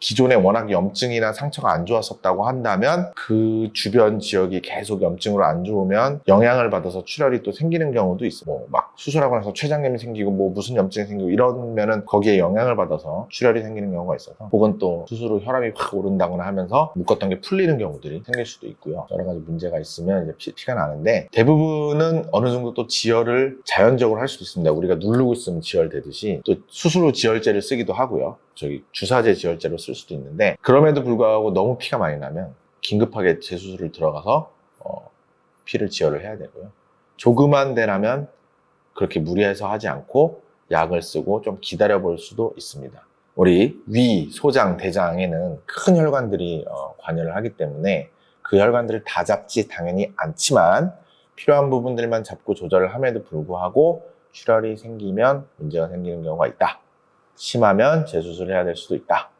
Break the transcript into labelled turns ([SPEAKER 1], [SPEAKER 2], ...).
[SPEAKER 1] 기존에 워낙 염증이나 상처가 안 좋았었다고 한다면 그 주변 지역이 계속 염증으로 안 좋으면 영향을 받아서 출혈이 또 생기는 경우도 있어. 뭐막 수술하고 나서 췌장염이 생기고 뭐 무슨 염증이 생기고 이러면은 거기에 영향을 받아서 출혈이 생기는 경우가 있어서 혹은 또 수술 후 혈압이 확 오른다거나 하면서 묶었던 게 풀리는 경우들이 생길 수도 있고요. 여러 가지 문제가 있으면 이제 피, 피가 나는데 대부분은 어느 정도 또 지혈을 자연적으로 할 수도 있습니다. 우리가 누르고 있으면 지혈되듯이 또 수술 후 지혈제를 쓰기도 하고요. 저기 주사제 지혈제로 쓸 수도 있는데 그럼에도 불구하고 너무 피가 많이 나면 긴급하게 재수술을 들어가서 어, 피를 지혈을 해야 되고요. 조그만 데라면 그렇게 무리해서 하지 않고 약을 쓰고 좀 기다려 볼 수도 있습니다. 우리 위, 소장, 대장에는 큰 혈관들이 어, 관여를 하기 때문에 그 혈관들을 다 잡지 당연히 않지만 필요한 부분들만 잡고 조절을 함에도 불구하고 출혈이 생기면 문제가 생기는 경우가 있다. 심하면 재수술을 해야 될 수도 있다.